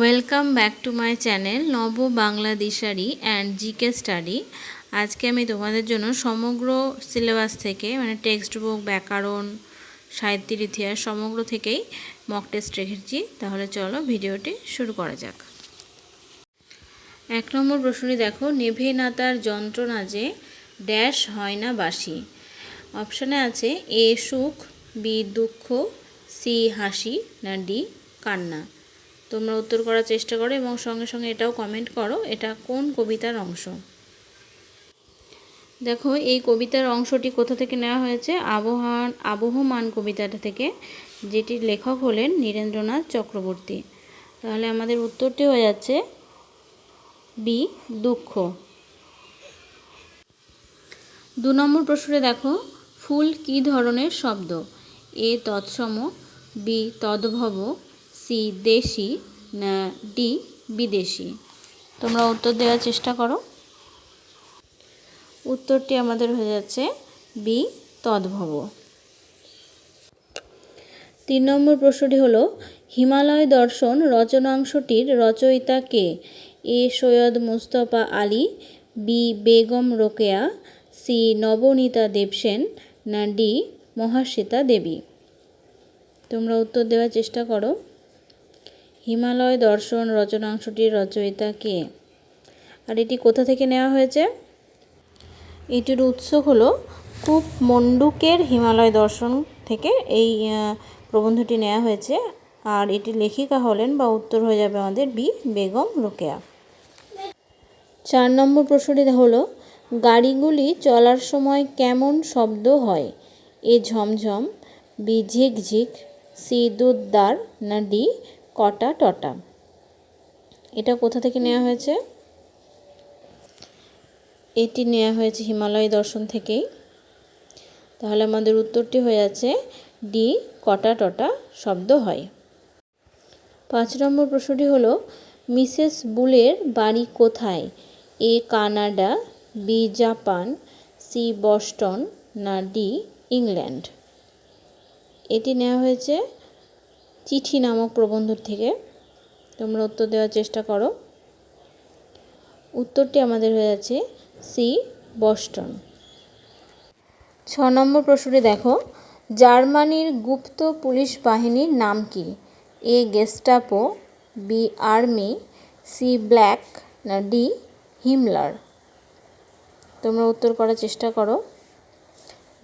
Welcome back to my channel Naba Bangla Dishari and GK study আজকে আমি তোমাদের জন্য সমগ্র সিলেবাস থেকে মানে টেক্সট বুক ব্যাকরণ, সাহিত্যের ইতিহাস সমগ্র থেকেই মক টেস্ট রেখেছি। তাহলে চলো ভিডিওটি শুরু করা যাক। এক নম্বর প্রশ্নটি দেখো, নেভে না তার যন্ত্রণা যে ড্যাশ হয় না বাসি অপশানে আছে, এ সুখ, বি দুঃখ, সি হাসি না ডি কান্না। তোমরা উত্তর করার চেষ্টা করো এবং সঙ্গে সঙ্গে এটাও কমেন্ট করো, এটা কোন কবিতার অংশ? দেখো, এই কবিতার অংশটি কোথা থেকে নেওয়া হয়েছে? আবহান, আবহমান কবিতাটা থেকে, যেটির লেখক হলেন নীরেন্দ্রনাথ চক্রবর্তী। তাহলে আমাদের উত্তরটি হয়ে যাচ্ছে বি দুঃখ। দু নম্বর প্রশ্নে দেখো, ফুল কি ধরনের শব্দ? এ তৎসম, বি তদ্ভব সি দেশি না ডি বিদেশি? তোমরা উত্তর দেওয়ার চেষ্টা করো। উত্তরটি আমাদের হয়ে যাচ্ছে বি তদ্ভব। তিন নম্বর প্রশ্নটি হলো, হিমালয় দর্শন রচনাংশটির রচয়িতা কে? A Syed Mustafa Ali, B Begum Rokeya, C Nabaneeta Debsen, না ডি মহাশ্বেতা দেবী? তোমরা উত্তর দেওয়ার চেষ্টা করো। হিমালয় দর্শন রচনাংশটির রচয়িতা কে? আর এটি কোথা থেকে নেওয়া হয়েছে? এটির উৎস হলো কূপ মন্ডুকের হিমালয় দর্শন থেকে এই প্রবন্ধটি নেওয়া হয়েছে। আর এটি লেখিকা হলেন বা উত্তর হয়ে যাবে আমাদের বি বেগম রোকেয়া। চার নম্বর প্রশ্নটি হলো, গাড়িগুলি চলার সময় কেমন শব্দ হয়? এ ঝমঝম, বি ঝিকঝিক, সি দুধদার না ডি কটা টটা? এটা কোথা থেকে নেওয়া হয়েছে? এটি নেওয়া হয়েছে হিমালয় দর্শন থেকেই। তাহলে আমাদের উত্তরটি হয়ে আছে ডি, কটা টটা শব্দ হয়। পাঁচ নম্বর প্রশ্নটি হলো, মিসেস বুলের বাড়ি কোথায়? A, Canada, B, Japan, C, Boston, না, ডি, ইংল্যান্ড। এটি নেওয়া হয়েছে চিঠি নামক প্রবন্ধ থেকে তোমরা উত্তর দেওয়ার চেষ্টা করো। উত্তরটি আমাদের হয়ে যাচ্ছে সি, বস্টন। ছ নম্বর প্রশ্নটি দেখো। জার্মানির গুপ্ত পুলিশ বাহিনীর নাম কি? A, Gestapo, B, army, C, black, না, ডি, হিমলার। তোমরা উত্তর করার চেষ্টা করো।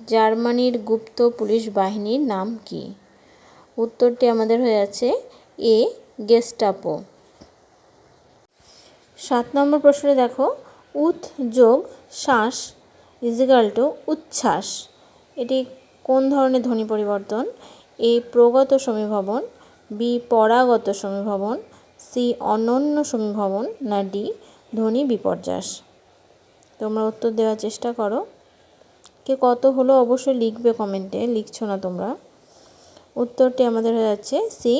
জার্মানির গুপ্ত পুলিশ বাহিনীর নাম কি? উত্তরটি আমাদের হয়ে আছে এ গেস্টাপো সাত নম্বর প্রশ্নে দেখো, উৎ, যোগ, শ্বাস ইজিক্যাল টু উচ্ছ্বাস। এটি কোন ধরনের ধ্বনি পরিবর্তন? এ, প্রগত সমীভবন, বি, পরাগত সমীভবন, সি, অনন্য সমীভবন, না, ডি, ধ্বনি বিপর্যাস তোমরা উত্তর দেওয়ার চেষ্টা করো। কে কত হলো অবশ্যই লিখবে কমেন্টে, লিখছো না তোমরা। উত্তরটি আমাদের হয়ে যাচ্ছে সি,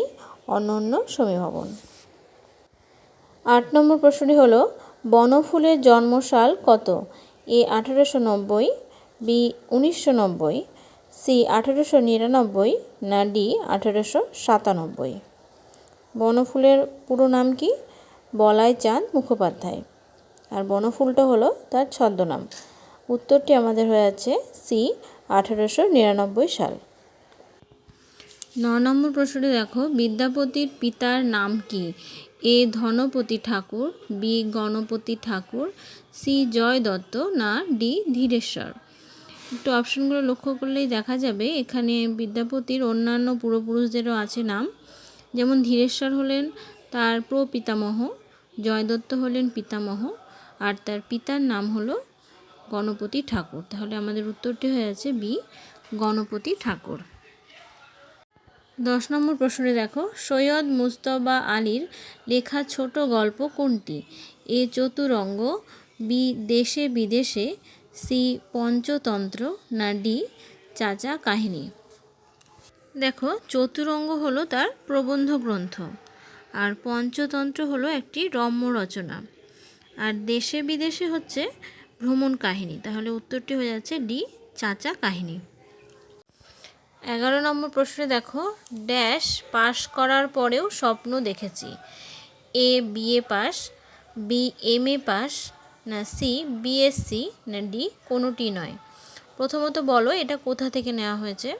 অনন্য সমীভবন। আট নম্বর প্রশ্নটি হলো, বনফুলের জন্মসাল কত? এ আঠেরোশো নব্বই, বি উনিশশো নব্বই, সি আঠেরোশো নিরানব্বই, না ডি আঠেরোশো সাতানব্বই। বনফুলের পুরো নাম কি? বলাই চাঁদ মুখোপাধ্যায়। আর বনফুলটা হলো তার ছদ্মনাম। উত্তরটি আমাদের হয়ে যাচ্ছে সি আঠেরোশো নিরানব্বই সাল। ন নম্বর প্রশ্নটি দেখো, বিদ্যাপতির পিতার নাম কি? A Dhanapati Thakur, B Ganapati Thakur, C Joy Dutta না ডি ধীরেশ্বর? একটু অপশনগুলো লক্ষ্য করলেই দেখা যাবে, এখানে বিদ্যাপতির অন্যান্য পূর্বপুরুষদেরও আছে নাম। যেমন ধীরেশ্বর হলেন তার প্রপিতামহ, জয়দত্ত হলেন পিতামহ, আর তার পিতার নাম হলো গণপতি ঠাকুর। তাহলে আমাদের উত্তরটি হয়ে আছে বি, গণপতি ঠাকুর। দশ নম্বর প্রশ্নে দেখো, সৈয়দ মুস্তবা আলীর লেখা ছোট গল্প কোনটি? এ চতুরঙ্গ, বি দেশে বিদেশে, সি পঞ্চতন্ত্র, না ডি চাচা কাহিনী? দেখো, চতুরঙ্গ হলো তার প্রবন্ধ গ্রন্থ, আর পঞ্চতন্ত্র হলো একটি রম্য রচনা, আর দেশে বিদেশে হচ্ছে ভ্রমণ কাহিনী, তাহলে উত্তরটি হয়ে যাচ্ছে ডি চাচা কাহিনী। এগারো নম্বর প্রশ্নে দেখো ড্যাশ পাশ করার পরেও স্বপ্ন দেখেছি। A BA pass B M A pass না সি বিএসসি না ডি কোনোটি নয়। প্রথমত বলো, এটা কোথা থেকে নেওয়া হয়েছে?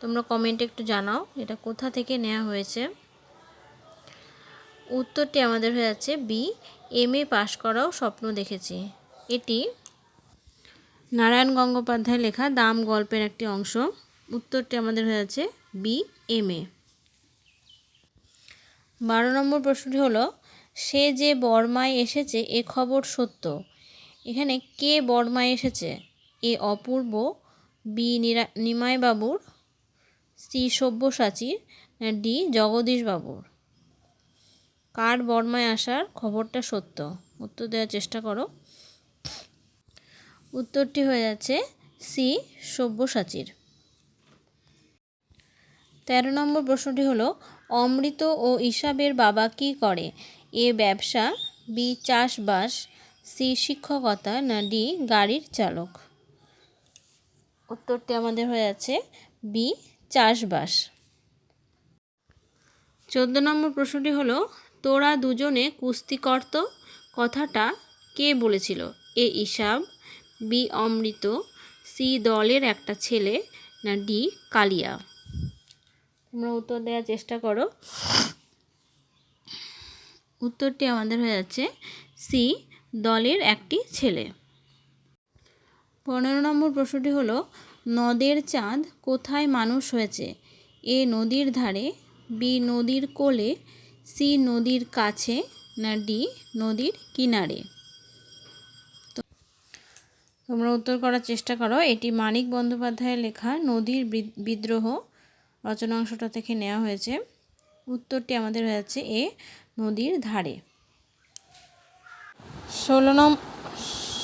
তোমরা কমেন্টে একটু জানাও, এটা কোথা থেকে নেওয়া হয়েছে? উত্তরটি আমাদের হয়ে যাচ্ছে বি এম এ পাশ করাও স্বপ্ন দেখেছি। এটি নারায়ণ গঙ্গোপাধ্যায় লেখা দাম গল্পের একটি অংশ। উত্তরটি আমাদের হয়ে আছে বি, এম, এ। বারো নম্বর প্রশ্নটি হলো, সে যে বর্মায় এসেছে এ খবর সত্য? এখানে কে বর্মায় এসেছে? এ অপূর্ব, বি নিমাইবাবুর, সি সব্যসাচীর ডি জগদীশবাবুর? কার বর্মায় আসার খবরটা সত্য? উত্তর দেওয়ার চেষ্টা করো। উত্তরটি হয়ে যাচ্ছে সি, সব্যসাচীর। তেরো নম্বর প্রশ্নটি হলো, অমৃত ও ইসাবের বাবা কি করে? এ ব্যবসা, বি চাষবাস, সি শিক্ষকতা, না ডি গাড়ির চালক? উত্তরটি আমাদের হয়ে যাচ্ছে বি চাষবাস। চোদ্দ নম্বর প্রশ্নটি হলো, তোরা দুজনে কুস্তি করত কথাটা কে বলেছিল? এ ইসাব বি অমৃত, সি দলের একটা ছেলে, না ডি কালিয়া। তোমরা উত্তর দেওয়ার চেষ্টা করো। উত্তরটি আমাদের হয়ে যাচ্ছে সি দলের একটি ছেলে। পনেরো নম্বর প্রশ্নটি হলো, নদের চাঁদ কোথায় মানুষ হয়েছে? এ নদীর ধারে, বি নদীর কোলে, সি নদীর কাছে, না ডি নদীর কিনারে? তোমরা উত্তর করার চেষ্টা করো। এটি মানিক বন্দ্যোপাধ্যায়ের লেখা, নদীর বিদ্রোহ রচনা অংশটা থেকে নেওয়া হয়েছে। উত্তরটি আমাদের হয়ে যাচ্ছে এ, নদীর ধারে। ষোলো নম,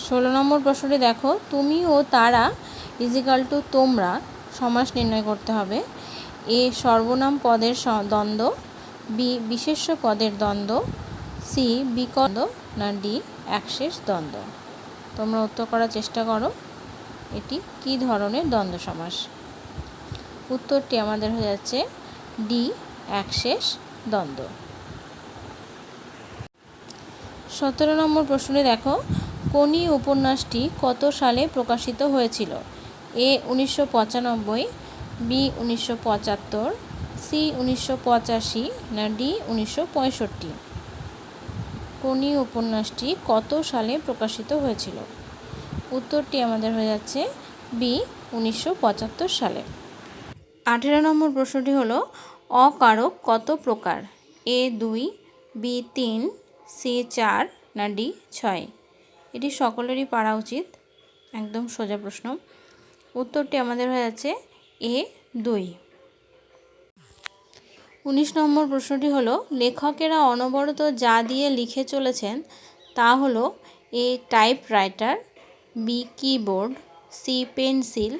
ষোলো নম্বর প্রশ্নটি দেখো। তুমি ও তারা ইজিক্যাল টু তোমরা সমাস নির্ণয় করতে হবে। এ, সর্বনাম পদের দ্বন্দ্ব। বি, বিশেষ্য পদের দ্বন্দ্ব। সি বিকন্দ না, ডি, একশেষ দ্বন্দ্ব। তোমরা উত্তর করার চেষ্টা করো। এটি কি ধরনের দ্বন্দ্ব সমাস? উত্তরটি আমাদের হয়ে যাচ্ছে ডি একশেষ দ্বন্দ্ব। সতেরো নম্বর প্রশ্নে দেখো কোনি উপন্যাসটি কত সালে প্রকাশিত হয়েছিল? এ উনিশশো পঁচানব্বই, বি উনিশশো পঁচাত্তর, সি উনিশশো পঁচাশি, না ডি উনিশশো পঁয়ষট্টি। কোনি উপন্যাসটি কত সালে প্রকাশিত হয়েছিল? উত্তরটি আমাদের হয়ে যাচ্ছে বি, উনিশশো পঁচাত্তর সালে। আঠেরো নম্বর প্রশ্নটি হলো, অকারক কত প্রকার? এ দুই, বি তিন, সি চার না ডি ছয়? এটি সকলেরই পারা উচিত, একদম সোজা প্রশ্ন। উত্তরটি আমাদের হয়ে যাচ্ছে এ দুই। উনিশ নম্বর প্রশ্নটি হলো, লেখকেরা অনবরত যা দিয়ে লিখে চলেছেন তা হলো, A typewriter B keyboard, C pencil,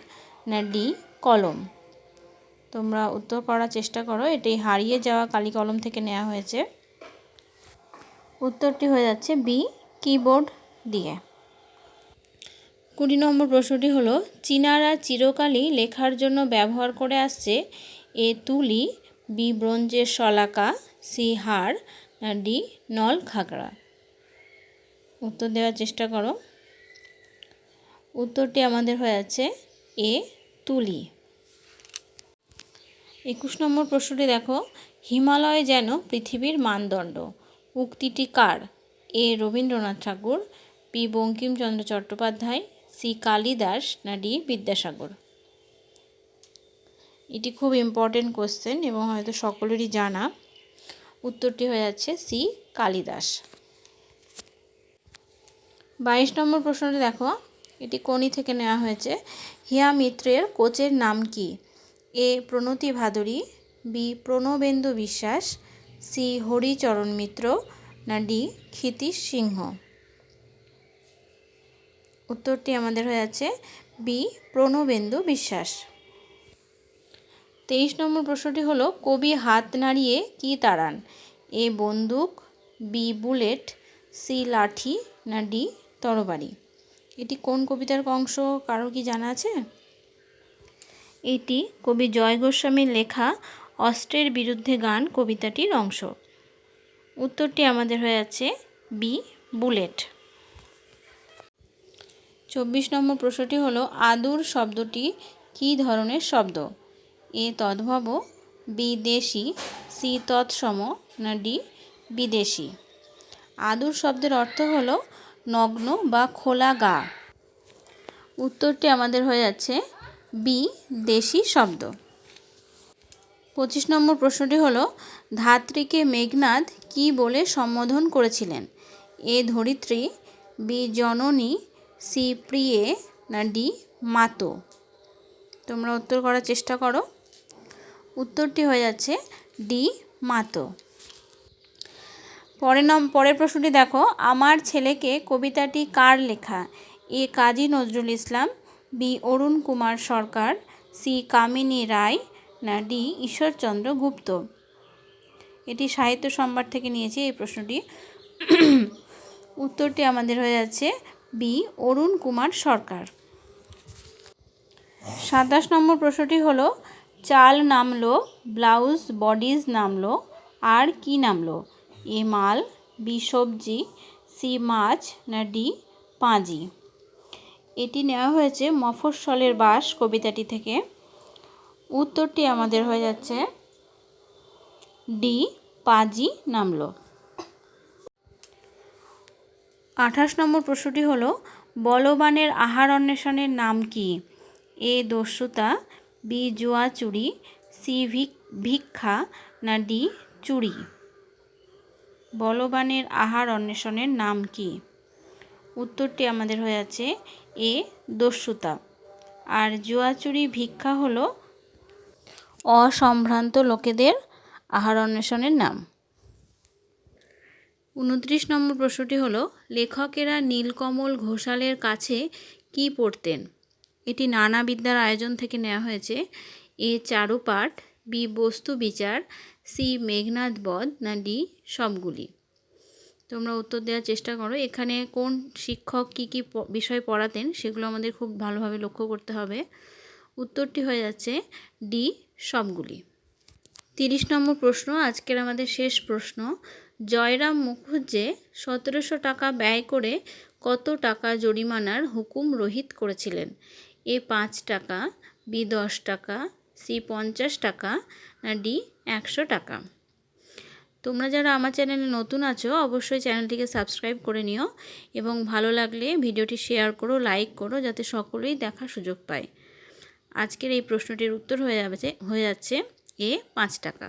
না ডি কলম। তোমরা উত্তর করার চেষ্টা করো এটি হারিয়ে যাওয়া কালি কলম থেকে নেওয়া হয়েছে। উত্তরটি হয়ে যাচ্ছে বি কিবোর্ড দিয়ে। কুড়ি নম্বর প্রশ্নটি হলো, চীনারা চিরকালই লেখার জন্য ব্যবহার করে আসছে এ তুলি বি ব্রোঞ্জের শলাকা, সি না ডি নল খাগড়া। উত্তর দেওয়ার চেষ্টা করো। উত্তরটি আমাদের হয়ে আছে এ তুলি। একুশ নম্বর প্রশ্নটি দেখো। হিমালয় যেন পৃথিবীর মানদণ্ড। উক্তিটি কার? A Rabindranath Thakur, B Bankimchandra Chattopadhyay, C Kalidas, না ডি বিদ্যাসাগর। এটি খুব ইম্পর্টেন্ট কোশ্চেন এবং হয়তো সকলেরই জানা। উত্তরটি হয়ে যাচ্ছে সি কালিদাস। বাইশ নম্বর প্রশ্নটি দেখো। এটি কোনি থেকে নেওয়া হয়েছে? হিয়া মিত্রের কোচের নাম কি? A, Pranati Bhaduri, B, Pranabendu Biswas, C, Haricharan মিত্র, না ডি, ক্ষিতীশ সিংহ। উত্তরটি আমাদের হয়ে যাচ্ছে বি, প্রণবেন্দু বিশ্বাস। তেইশ নম্বর প্রশ্নটি হলো, কবি হাত নাড়িয়ে কি তাড়ান? এ বন্দুক, বি বুলেট, সি লাঠি না ডি তরবারি? এটি কোন কবিতার অংশ? কারও কি জানা আছে? এটি কবি জয় গোস্বামীর লেখা অস্ত্রের বিরুদ্ধে গান কবিতাটির অংশ। উত্তরটি আমাদের হয়ে যাচ্ছে বি বুলেট। চব্বিশ নম্বর প্রশ্নটি হলো, আদুর শব্দটি কী ধরনের শব্দ? এ তদ্ভব বি দেশি সি তৎসম না ডি বিদেশি। আদুর শব্দের অর্থ হলো নগ্ন বা খোলা গা। উত্তরটি আমাদের হয়ে যাচ্ছে বি দেশি শব্দ। পঁচিশ নম্বর প্রশ্নটি হলো, ধাত্রীকে মেঘনাদ কি বলে সম্বোধন করেছিলেন? এ ধরিত্রী, বি জননী, সি প্রিয়ে, না ডি মাতো। তোমরা উত্তর করার চেষ্টা করো। উত্তরটি হয়ে যাচ্ছে ডি, মাতো। পরের নম, পরের প্রশ্নটি দেখো, আমার ছেলেকে কবিতাটি কার লেখা? A Kazi Nazrul Islam, B Arun Kumar Sarkar, C Kamini Roy, না ডি ঈশ্বরচন্দ্র গুপ্ত। এটি সাহিত্য সম্ভার থেকে নিয়েছি এই প্রশ্নটি। উত্তরটি আমাদের হয়ে যাচ্ছে বি অরুণ কুমার সরকার। সাতাশ নম্বর প্রশ্নটি হলো চাল নামলো, ব্লাউজ, বডিজ নামলো, আর কি নামলো? এ মাল, বি সবজি, সি মাছ, না ডি পাঁজি। এটি নেওয়া হয়েছে মফস্বলের বাস কবিতাটি থেকে। উত্তরটি আমাদের হয়ে যাচ্ছে, ডি পাজি নামলো। আঠাশ নম্বর প্রশ্নটি হলো, বলবানের আহার অন্বেষণের নাম কি? এ দস্যুতা বি জুয়া চুরি সি ভিক ভিক্ষা না ডি চুরি বলবানের আহার অন্বেষণের নাম কি উত্তরটি আমাদের হয়ে আছে এ, দস্যুতা। আর জুয়াচুরি ভিক্ষা হলো অসম্ভ্রান্ত লোকেদের আহার অন্বেষণের নাম। উনত্রিশ নম্বর প্রশ্নটি হলো, লেখকেরা নীলকমল ঘোষালের কাছে কি পড়তেন? এটি নানা বিদ্যার আয়োজন থেকে নেওয়া হয়েছে। এ চারুপাঠ, বি বস্তু বিচার, সি মেঘনাথ বধ, না ডি সবগুলি। তোমরা উত্তর দেওয়ার চেষ্টা করো, এখানে কোন শিক্ষক কি কি বিষয় পড়াতেন সেগুলো আমাদের খুব ভালোভাবে লক্ষ্য করতে হবে। উত্তরটি হয়ে যাচ্ছে ডি সবগুলি। তিরিশ নম্বর প্রশ্ন, আজকের আমাদের শেষ প্রশ্ন। জয়রাম মুখুজ্জে সতেরোশো টাকা ব্যয় করে কত টাকা জরিমানার হুকুম রহিত করেছিলেন? এ পাঁচ টাকা, বি দশ টাকা, সি পঞ্চাশ টাকা ডি একশো টাকা। তোমরা যারা আমার চ্যানেলে নতুন আছো, অবশ্যই চ্যানেলটিকে সাবস্ক্রাইব করে নিও এবং ভালো লাগলে ভিডিওটি শেয়ার করো, লাইক করো, যাতে সকলেই দেখার সুযোগ পায়। আজকের এই প্রশ্নটির উত্তর হয়ে যাবে, হয়ে যাচ্ছে এ পাঁচ টাকা।